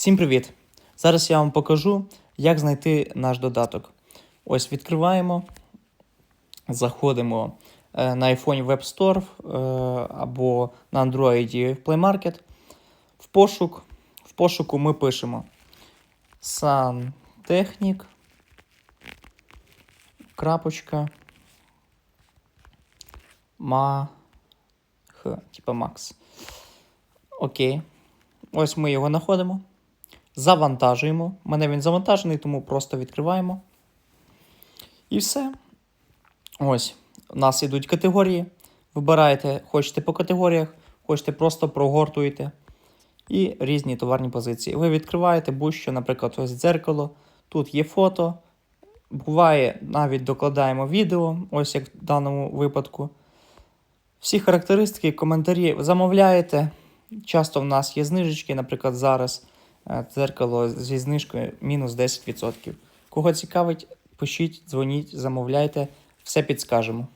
Всім привіт! Зараз я вам покажу, як знайти наш додаток. Ось відкриваємо, заходимо е, на iPhone Web Store е, або на Android Play Market. В пошук. В пошуку ми пишемо Santechnic. Крапочка. Ма. Х, типа Макс. Окей. Ось ми його знаходимо. Завантажуємо. У мене він завантажений, тому просто відкриваємо. І все. Ось. У нас йдуть категорії. Вибираєте, хочете по категоріях, хочете просто прогортуєте. І різні товарні позиції. Ви відкриваєте будь-що, наприклад, ось дзеркало. Тут є фото. Буває, навіть докладаємо відео, ось як в даному випадку. Всі характеристики, коментарі замовляєте. Часто в нас є знижечки, наприклад, зараз дзеркало зі знижкою мінус 10%. Кого цікавить, пишіть, дзвоніть, замовляйте, все підскажемо.